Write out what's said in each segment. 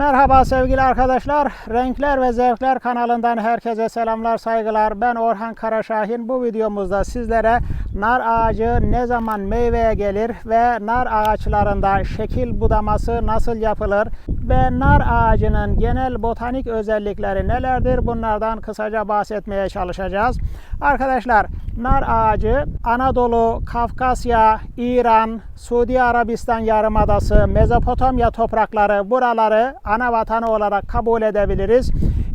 Merhaba sevgili arkadaşlar. Renkler ve Zevkler kanalından herkese selamlar, saygılar. Ben Orhan Karaşahin. Bu videomuzda sizlere nar ağacı ne zaman meyveye gelir ve nar ağaçlarında şekil budaması nasıl yapılır ve nar ağacının genel botanik özellikleri nelerdir? Bunlardan kısaca bahsetmeye çalışacağız. Arkadaşlar, nar ağacı Anadolu, Kafkasya, İran, Suudi Arabistan Yarımadası, Mezopotamya toprakları buraları ana vatanı olarak kabul edebiliriz.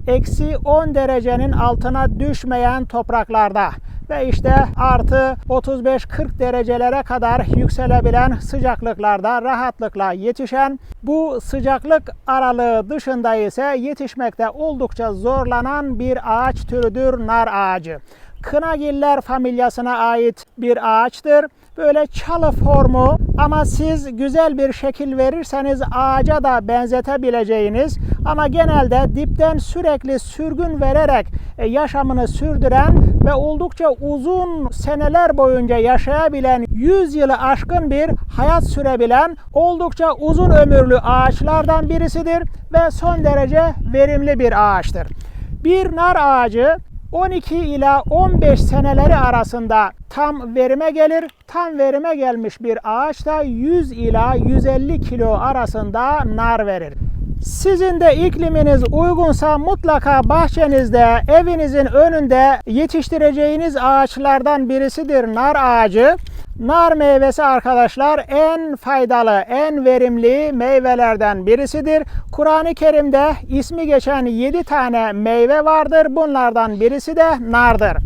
Eksi 10 derecenin altına düşmeyen topraklarda ve işte artı 35-40 derecelere kadar yükselebilen sıcaklıklarda rahatlıkla yetişen bu sıcaklık aralığı dışında ise yetişmekte oldukça zorlanan bir ağaç türüdür nar ağacı. Kınagiller familyasına ait bir ağaçtır. Böyle çalı formu ama siz güzel bir şekil verirseniz ağaca da benzetebileceğiniz ama genelde dipten sürekli sürgün vererek e, yaşamını sürdüren ve oldukça uzun seneler boyunca yaşayabilen 100 yılı aşkın bir hayat sürebilen oldukça uzun ömürlü ağaçlardan birisidir ve son derece verimli bir ağaçtır. Bir nar ağacı 12 ila 15 seneleri arasında tam verime gelir. Tam verime gelmiş bir ağaç da 100 ila 150 kilo arasında nar verir. Sizin de ikliminiz uygunsa mutlaka bahçenizde, evinizin önünde yetiştireceğiniz ağaçlardan birisidir nar ağacı. Nar meyvesi arkadaşlar en faydalı, en verimli meyvelerden birisidir. Kur'an-ı Kerim'de ismi geçen 7 tane meyve vardır. Bunlardan birisi de nardır.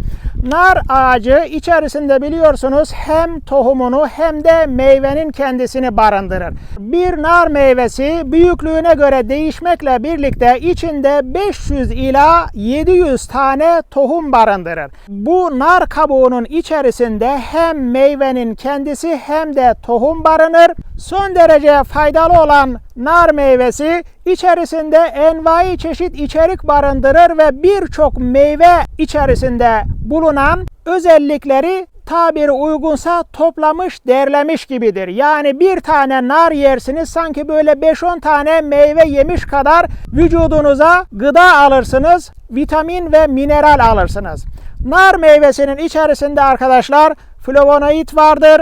Nar ağacı içerisinde biliyorsunuz hem tohumunu hem de meyvenin kendisini barındırır. Bir nar meyvesi büyüklüğüne göre değişmekle birlikte içinde 500 ila 700 tane tohum barındırır. Bu nar kabuğunun içerisinde hem meyvenin kendisi hem de tohum barınır. Son derece faydalı olan nar meyvesi içerisinde envai çeşit içerik barındırır ve birçok meyve içerisinde bulunan özellikleri tabiri uygunsa toplamış, derlemiş gibidir. Yani bir tane nar yersiniz sanki böyle 5-10 tane meyve yemiş kadar vücudunuza gıda alırsınız, vitamin ve mineral alırsınız. Nar meyvesinin içerisinde arkadaşlar flavonoid vardır,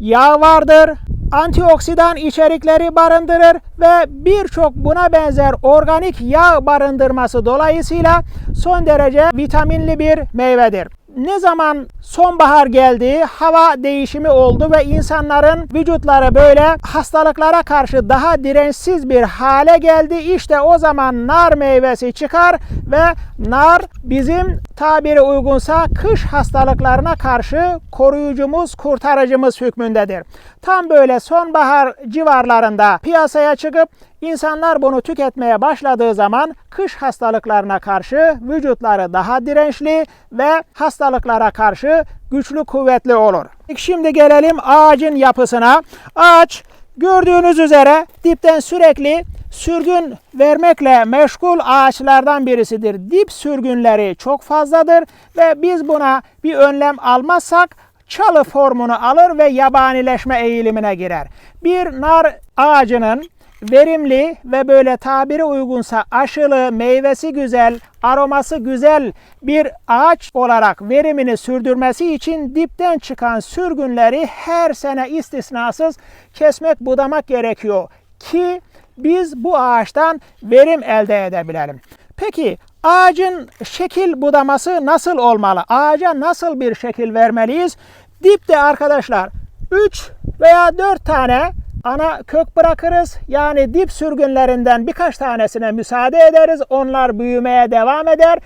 yağ vardır, antioksidan içerikleri barındırır ve birçok buna benzer organik yağ barındırması dolayısıyla son derece vitaminli bir meyvedir. Ne zaman sonbahar geldi, hava değişimi oldu ve insanların vücutları böyle hastalıklara karşı daha dirençsiz bir hale geldi. İşte o zaman nar meyvesi çıkar ve nar bizim tabiri uygunsa kış hastalıklarına karşı koruyucumuz, kurtarıcımız hükmündedir. Tam böyle sonbahar civarlarında piyasaya çıkıp insanlar bunu tüketmeye başladığı zaman kış hastalıklarına karşı vücutları daha dirençli ve hastalıklara karşı güçlü kuvvetli olur. Şimdi gelelim ağacın yapısına. Ağaç gördüğünüz üzere dipten sürekli sürgün vermekle meşgul ağaçlardan birisidir. Dip sürgünleri çok fazladır ve biz buna bir önlem almazsak çalı formunu alır ve yabanileşme eğilimine girer. Bir nar ağacının verimli ve böyle tabiri uygunsa aşılı, meyvesi güzel, aroması güzel bir ağaç olarak verimini sürdürmesi için dipten çıkan sürgünleri her sene istisnasız kesmek, budamak gerekiyor ki biz bu ağaçtan verim elde edebilelim. Peki ağacın şekil budaması nasıl olmalı? Ağaca nasıl bir şekil vermeliyiz? Dipte arkadaşlar 3 veya 4 tane ana kök bırakırız. Yani dip sürgünlerinden birkaç tanesine müsaade ederiz. Onlar büyümeye devam eder.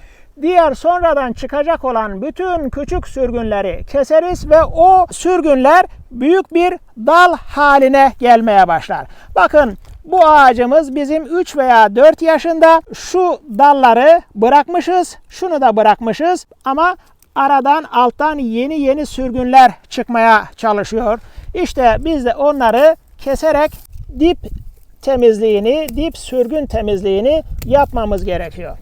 Diğer sonradan çıkacak olan bütün küçük sürgünleri keseriz ve o sürgünler büyük bir dal haline gelmeye başlar. Bakın bu ağacımız bizim 3 veya 4 yaşında. Şu dalları bırakmışız. Şunu da bırakmışız. Ama aradan alttan yeni yeni sürgünler çıkmaya çalışıyor. İşte biz de onları keserek dip temizliğini, dip sürgün temizliğini yapmamız gerekiyor.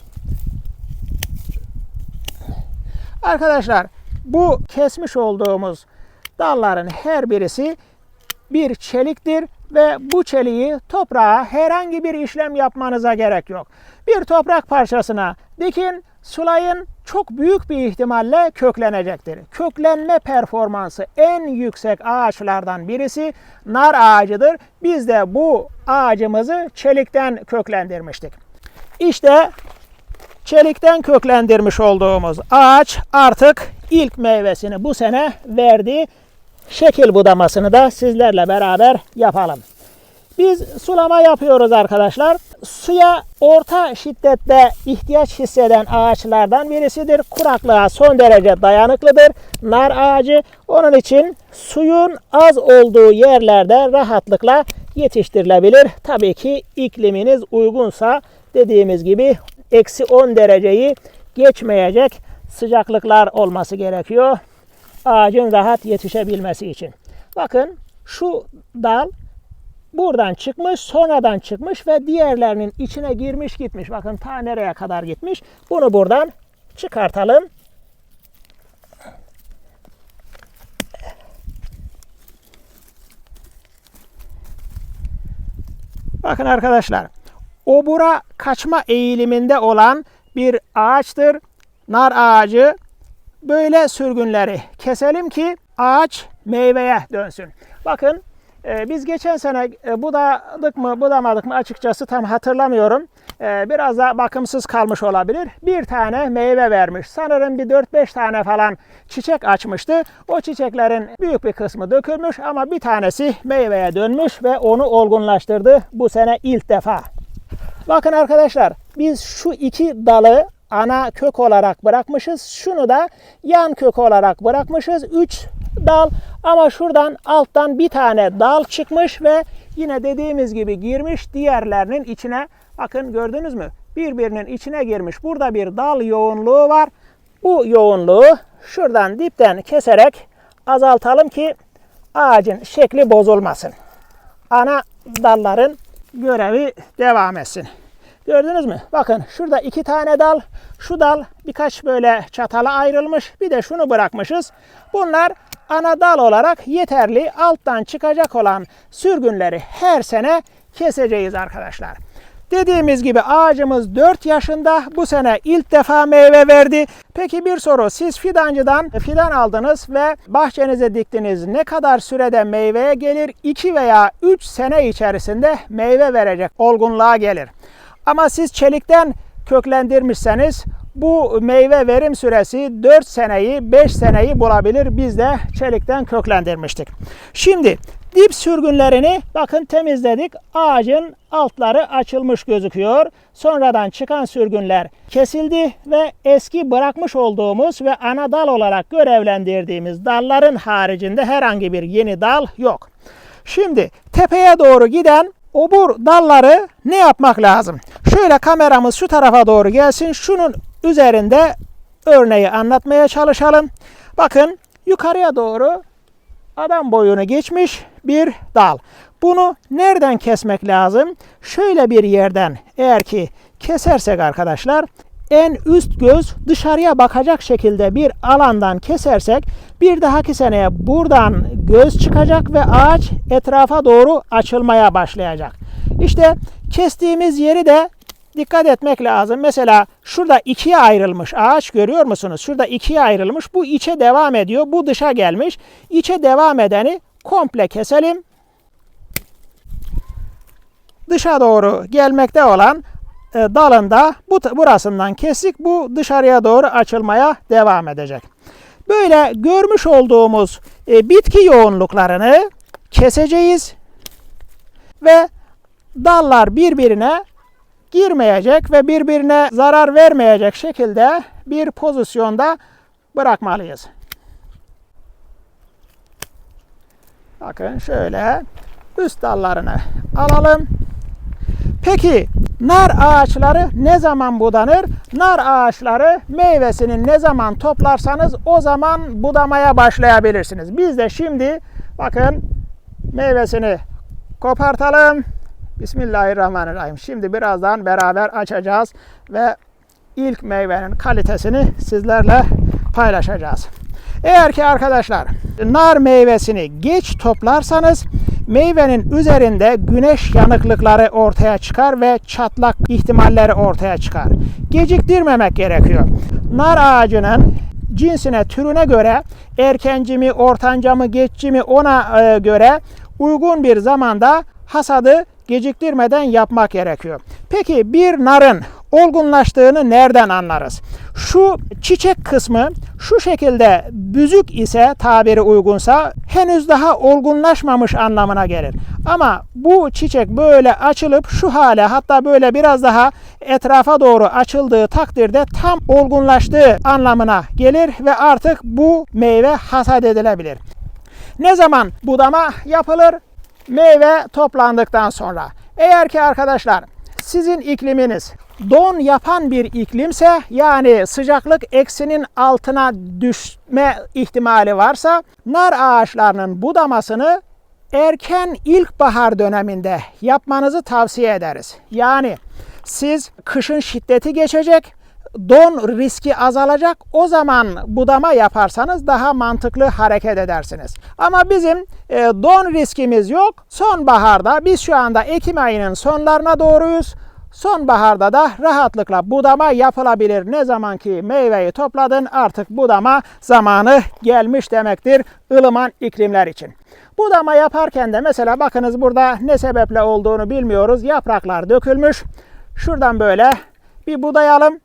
Arkadaşlar bu kesmiş olduğumuz dalların her birisi bir çeliktir. ve bu çeliği toprağa herhangi bir işlem yapmanıza gerek yok. Bir toprak parçasına dikin, sulayın çok büyük bir ihtimalle köklenecektir. Köklenme performansı en yüksek ağaçlardan birisi nar ağacıdır. Biz de bu ağacımızı çelikten köklendirmiştik. İşte çelikten köklendirmiş olduğumuz ağaç artık ilk meyvesini bu sene verdi. Şekil budamasını da sizlerle beraber yapalım. Biz sulama yapıyoruz arkadaşlar. Suya orta şiddette ihtiyaç hisseden ağaçlardan birisidir. Kuraklığa son derece dayanıklıdır. Nar ağacı onun için suyun az olduğu yerlerde rahatlıkla yetiştirilebilir. Tabii ki ikliminiz uygunsa dediğimiz gibi eksi 10 dereceyi geçmeyecek sıcaklıklar olması gerekiyor. Ağacın rahat yetişebilmesi için. Bakın şu dal buradan çıkmış, sonradan çıkmış ve diğerlerinin içine girmiş gitmiş. Bakın ta nereye kadar gitmiş. Bunu buradan çıkartalım. Bakın arkadaşlar. Obura kaçma eğiliminde olan bir ağaçtır. Nar ağacı. Böyle sürgünleri keselim ki ağaç meyveye dönsün. Bakın biz geçen sene e, budadık mı budamadık mı açıkçası tam hatırlamıyorum. E, biraz da bakımsız kalmış olabilir. Bir tane meyve vermiş. Sanırım bir 4-5 tane falan çiçek açmıştı. O çiçeklerin büyük bir kısmı dökülmüş ama bir tanesi meyveye dönmüş ve onu olgunlaştırdı bu sene ilk defa. Bakın arkadaşlar biz şu iki dalı ana kök olarak bırakmışız. Şunu da yan kök olarak bırakmışız. 3 dal ama şuradan alttan bir tane dal çıkmış ve yine dediğimiz gibi girmiş diğerlerinin içine. Bakın gördünüz mü? Birbirinin içine girmiş. Burada bir dal yoğunluğu var. Bu yoğunluğu şuradan dipten keserek azaltalım ki ağacın şekli bozulmasın. Ana dalların görevi devam etsin. Gördünüz mü? Bakın şurada iki tane dal. Şu dal birkaç böyle çatala ayrılmış. Bir de şunu bırakmışız. Bunlar ana dal olarak yeterli. Alttan çıkacak olan sürgünleri her sene keseceğiz arkadaşlar. Dediğimiz gibi ağacımız 4 yaşında. Bu sene ilk defa meyve verdi. Peki bir soru. Siz fidancıdan fidan aldınız ve bahçenize diktiniz. Ne kadar sürede meyveye gelir? 2 veya 3 sene içerisinde meyve verecek olgunluğa gelir. Ama siz çelikten köklendirmişseniz bu meyve verim süresi 4 seneyi 5 seneyi bulabilir. Biz de çelikten köklendirmiştik. Şimdi dip sürgünlerini bakın temizledik. Ağacın altları açılmış gözüküyor. Sonradan çıkan sürgünler kesildi ve eski bırakmış olduğumuz ve ana dal olarak görevlendirdiğimiz dalların haricinde herhangi bir yeni dal yok. Şimdi tepeye doğru giden obur dalları ne yapmak lazım? Şöyle kameramız şu tarafa doğru gelsin. Şunun üzerinde örneği anlatmaya çalışalım. Bakın yukarıya doğru adam boyunu geçmiş bir dal. Bunu nereden kesmek lazım? Şöyle bir yerden eğer ki kesersek arkadaşlar en üst göz dışarıya bakacak şekilde bir alandan kesersek bir dahaki seneye buradan göz çıkacak ve ağaç etrafa doğru açılmaya başlayacak. İşte kestiğimiz yeri de dikkat etmek lazım. Mesela şurada ikiye ayrılmış ağaç görüyor musunuz? Şurada ikiye ayrılmış. Bu içe devam ediyor. Bu dışa gelmiş. İçe devam edeni komple keselim. Dışa doğru gelmekte olan e, dalında bu burasından kesik bu dışarıya doğru açılmaya devam edecek. Böyle görmüş olduğumuz e, bitki yoğunluklarını keseceğiz ve dallar birbirine girmeyecek ve birbirine zarar vermeyecek şekilde bir pozisyonda bırakmalıyız. Bakın şöyle üst dallarını alalım. Peki nar ağaçları ne zaman budanır? Nar ağaçları meyvesini ne zaman toplarsanız o zaman budamaya başlayabilirsiniz. Biz de şimdi bakın meyvesini kopartalım. Bismillahirrahmanirrahim. Şimdi birazdan beraber açacağız ve ilk meyvenin kalitesini sizlerle paylaşacağız. Eğer ki arkadaşlar nar meyvesini geç toplarsanız meyvenin üzerinde güneş yanıklıkları ortaya çıkar ve çatlak ihtimalleri ortaya çıkar. Geciktirmemek gerekiyor. Nar ağacının cinsine, türüne göre erkenci mi, ortanca mı, geçci mi ona e, göre uygun bir zamanda hasadı geciktirmeden yapmak gerekiyor. Peki bir narın olgunlaştığını nereden anlarız? Şu çiçek kısmı şu şekilde büzük ise tabiri uygunsa henüz daha olgunlaşmamış anlamına gelir. Ama bu çiçek böyle açılıp şu hale hatta böyle biraz daha etrafa doğru açıldığı takdirde tam olgunlaştığı anlamına gelir ve artık bu meyve hasat edilebilir. Ne zaman budama yapılır? Meyve toplandıktan sonra. Eğer ki arkadaşlar sizin ikliminiz don yapan bir iklimse yani sıcaklık eksinin altına düşme ihtimali varsa nar ağaçlarının budamasını erken ilkbahar döneminde yapmanızı tavsiye ederiz. Yani siz kışın şiddeti geçecek, don riski azalacak. O zaman budama yaparsanız daha mantıklı hareket edersiniz. Ama bizim e, don riskimiz yok. Sonbaharda biz şu anda Ekim ayının sonlarına doğruyuz. Sonbaharda da rahatlıkla budama yapılabilir. Ne zaman ki meyveyi topladın artık budama zamanı gelmiş demektir ılıman iklimler için. Budama yaparken de mesela bakınız burada ne sebeple olduğunu bilmiyoruz. Yapraklar dökülmüş. Şuradan böyle bir budayalım.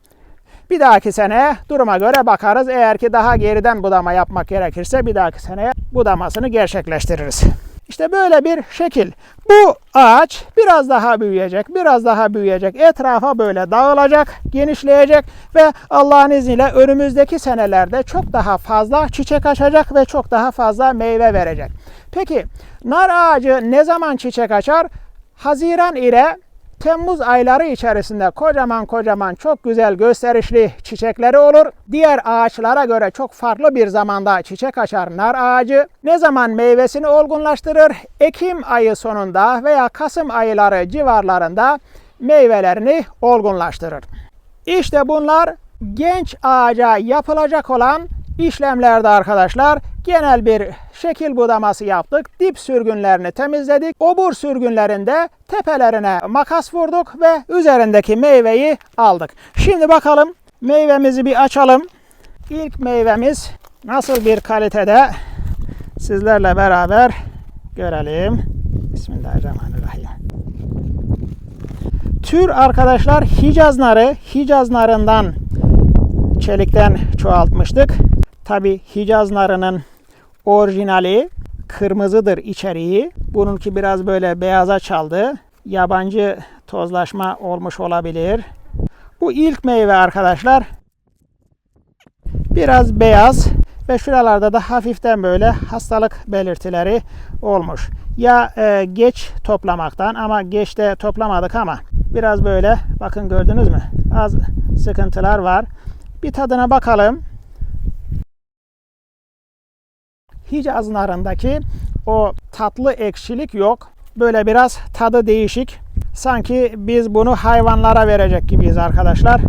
Bir dahaki sene duruma göre bakarız. Eğer ki daha geriden budama yapmak gerekirse bir dahaki seneye budamasını gerçekleştiririz. İşte böyle bir şekil. Bu ağaç biraz daha büyüyecek, biraz daha büyüyecek. Etrafa böyle dağılacak, genişleyecek ve Allah'ın izniyle önümüzdeki senelerde çok daha fazla çiçek açacak ve çok daha fazla meyve verecek. Peki nar ağacı ne zaman çiçek açar? Haziran ile Temmuz ayları içerisinde kocaman kocaman çok güzel gösterişli çiçekleri olur. Diğer ağaçlara göre çok farklı bir zamanda çiçek açar nar ağacı. Ne zaman meyvesini olgunlaştırır? Ekim ayı sonunda veya Kasım ayları civarlarında meyvelerini olgunlaştırır. İşte bunlar genç ağaca yapılacak olan işlemlerde arkadaşlar genel bir şekil budaması yaptık. Dip sürgünlerini temizledik. Obur sürgünlerinde tepelerine makas vurduk ve üzerindeki meyveyi aldık. Şimdi bakalım meyvemizi bir açalım. İlk meyvemiz nasıl bir kalitede sizlerle beraber görelim. Bismillahirrahmanirrahim. Tür arkadaşlar Hicaz narı, Hicaz narından çelikten çoğaltmıştık. Tabi Hicaz narının orijinali kırmızıdır içeriği. Bununki biraz böyle beyaza çaldı. Yabancı tozlaşma olmuş olabilir. Bu ilk meyve arkadaşlar. Biraz beyaz ve şuralarda da hafiften böyle hastalık belirtileri olmuş. Ya e, geç toplamaktan ama geç de toplamadık ama biraz böyle bakın gördünüz mü? Az sıkıntılar var. Bir tadına bakalım. Hicaz narındaki o tatlı ekşilik yok. Böyle biraz tadı değişik. Sanki biz bunu hayvanlara verecek gibiyiz arkadaşlar.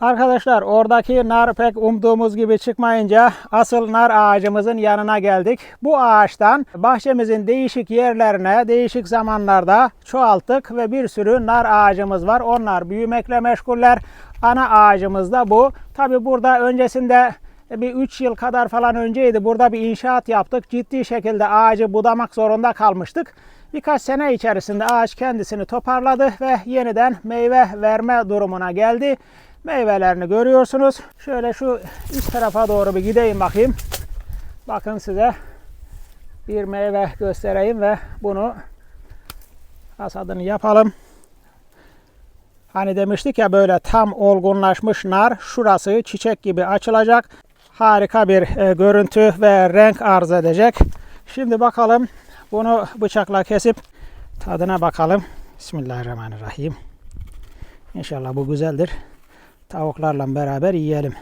Arkadaşlar oradaki nar pek umduğumuz gibi çıkmayınca asıl nar ağacımızın yanına geldik. Bu ağaçtan bahçemizin değişik yerlerine değişik zamanlarda çoğalttık ve bir sürü nar ağacımız var. Onlar büyümekle meşguller. Ana ağacımız da bu. Tabi burada öncesinde bir 3 yıl kadar falan önceydi. Burada bir inşaat yaptık. Ciddi şekilde ağacı budamak zorunda kalmıştık. Birkaç sene içerisinde ağaç kendisini toparladı ve yeniden meyve verme durumuna geldi. Meyvelerini görüyorsunuz. Şöyle şu üst tarafa doğru bir gideyim bakayım. Bakın size bir meyve göstereyim ve bunu hasadını yapalım. Hani demiştik ya böyle tam olgunlaşmış nar şurası çiçek gibi açılacak. Harika bir e, görüntü ve renk arz edecek. Şimdi bakalım bunu bıçakla kesip tadına bakalım. Bismillahirrahmanirrahim. İnşallah bu güzeldir. Tavuklarla beraber yiyelim.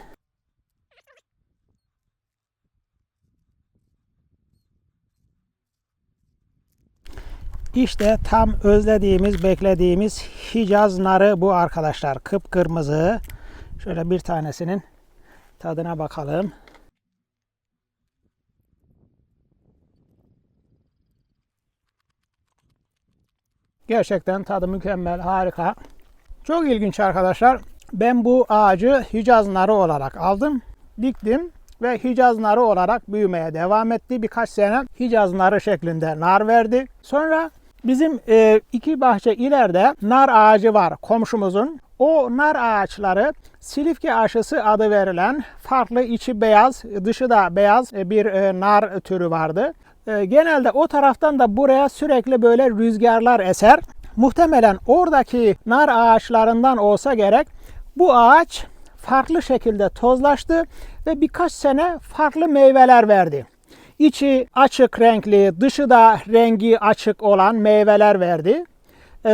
İşte tam özlediğimiz, beklediğimiz Hicaz narı bu arkadaşlar. Kıpkırmızı. Şöyle bir tanesinin tadına bakalım. Gerçekten tadı mükemmel, harika. Çok ilginç arkadaşlar. Ben bu ağacı Hicaz narı olarak aldım, diktim ve Hicaz narı olarak büyümeye devam etti. Birkaç sene Hicaz narı şeklinde nar verdi. Sonra bizim e, iki bahçe ileride nar ağacı var komşumuzun. O nar ağaçları Silifke aşısı adı verilen farklı içi beyaz, dışı da beyaz e, bir e, nar türü vardı. E, Genelde o taraftan da buraya sürekli böyle rüzgarlar eser. Muhtemelen oradaki nar ağaçlarından olsa gerek bu ağaç farklı şekilde tozlaştı ve birkaç sene farklı meyveler verdi. İçi açık renkli, dışı da rengi açık olan meyveler verdi.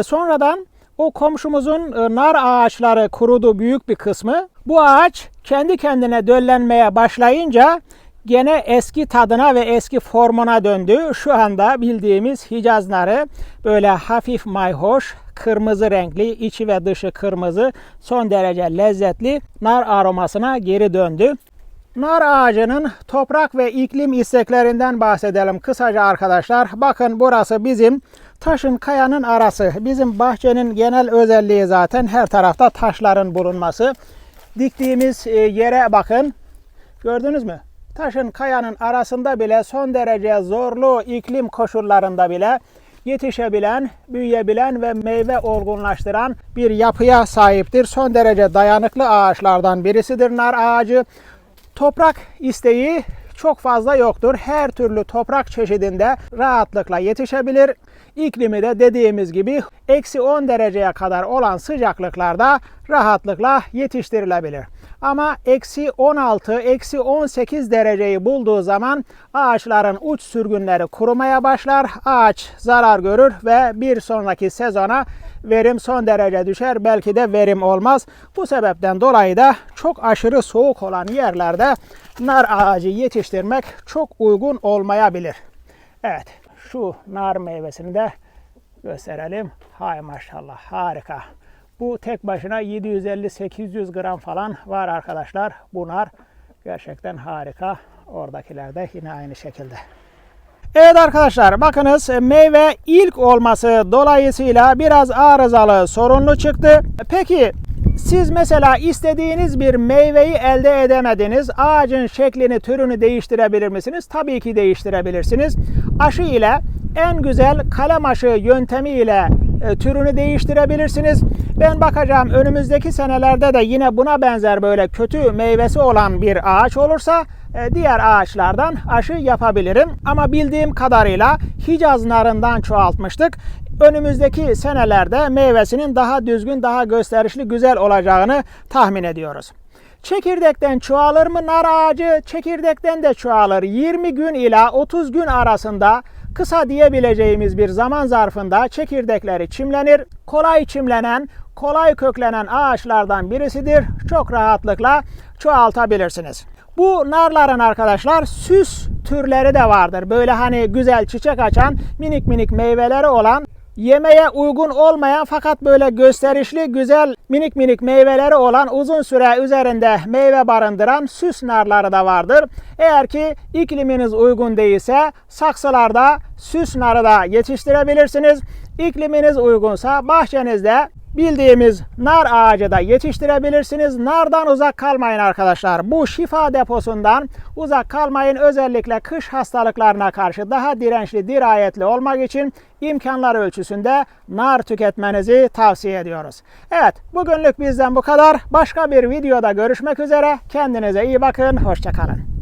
Sonradan o komşumuzun e, nar ağaçları kurudu büyük bir kısmı. Bu ağaç kendi kendine döllenmeye başlayınca gene eski tadına ve eski formuna döndü. Şu anda bildiğimiz Hicaz narı böyle hafif mayhoş, kırmızı renkli, içi ve dışı kırmızı, son derece lezzetli nar aromasına geri döndü. Nar ağacının toprak ve iklim isteklerinden bahsedelim kısaca arkadaşlar. Bakın burası bizim taşın kayanın arası. Bizim bahçenin genel özelliği zaten her tarafta taşların bulunması. Diktiğimiz e, yere bakın. Gördünüz mü? Taşın kayanın arasında bile son derece zorlu iklim koşullarında bile yetişebilen, büyüyebilen ve meyve olgunlaştıran bir yapıya sahiptir. Son derece dayanıklı ağaçlardan birisidir nar ağacı. Toprak isteği çok fazla yoktur. Her türlü toprak çeşidinde rahatlıkla yetişebilir. İklimi de dediğimiz gibi eksi 10 dereceye kadar olan sıcaklıklarda rahatlıkla yetiştirilebilir. Ama eksi 16, eksi 18 dereceyi bulduğu zaman ağaçların uç sürgünleri kurumaya başlar. Ağaç zarar görür ve bir sonraki sezona verim son derece düşer. Belki de verim olmaz. Bu sebepten dolayı da çok aşırı soğuk olan yerlerde nar ağacı yetiştirmek çok uygun olmayabilir. Evet şu nar meyvesini de gösterelim. Hay maşallah harika. Bu tek başına 750-800 gram falan var arkadaşlar. Bu nar gerçekten harika. Oradakiler de yine aynı şekilde. Evet arkadaşlar bakınız meyve ilk olması dolayısıyla biraz arızalı sorunlu çıktı. Peki siz mesela istediğiniz bir meyveyi elde edemediniz. Ağacın şeklini, türünü değiştirebilir misiniz? Tabii ki değiştirebilirsiniz. Aşı ile en güzel kalem aşı yöntemi ile e, türünü değiştirebilirsiniz. Ben bakacağım önümüzdeki senelerde de yine buna benzer böyle kötü meyvesi olan bir ağaç olursa diğer ağaçlardan aşı yapabilirim. Ama bildiğim kadarıyla Hicaz narından çoğaltmıştık. Önümüzdeki senelerde meyvesinin daha düzgün, daha gösterişli, güzel olacağını tahmin ediyoruz. Çekirdekten çoğalır mı nar ağacı? Çekirdekten de çoğalır. 20 gün ila 30 gün arasında kısa diyebileceğimiz bir zaman zarfında çekirdekleri çimlenir. Kolay çimlenen, kolay köklenen ağaçlardan birisidir. Çok rahatlıkla çoğaltabilirsiniz. Bu narların arkadaşlar süs türleri de vardır. Böyle hani güzel çiçek açan minik minik meyveleri olan Yemeye uygun olmayan fakat böyle gösterişli güzel minik minik meyveleri olan uzun süre üzerinde meyve barındıran süs narları da vardır. Eğer ki ikliminiz uygun değilse saksılarda süs narı da yetiştirebilirsiniz. İkliminiz uygunsa bahçenizde bildiğimiz nar ağacı da yetiştirebilirsiniz. Nardan uzak kalmayın arkadaşlar. Bu şifa deposundan uzak kalmayın. Özellikle kış hastalıklarına karşı daha dirençli, dirayetli olmak için imkanlar ölçüsünde nar tüketmenizi tavsiye ediyoruz. Evet, bugünlük bizden bu kadar. Başka bir videoda görüşmek üzere. Kendinize iyi bakın. Hoşçakalın.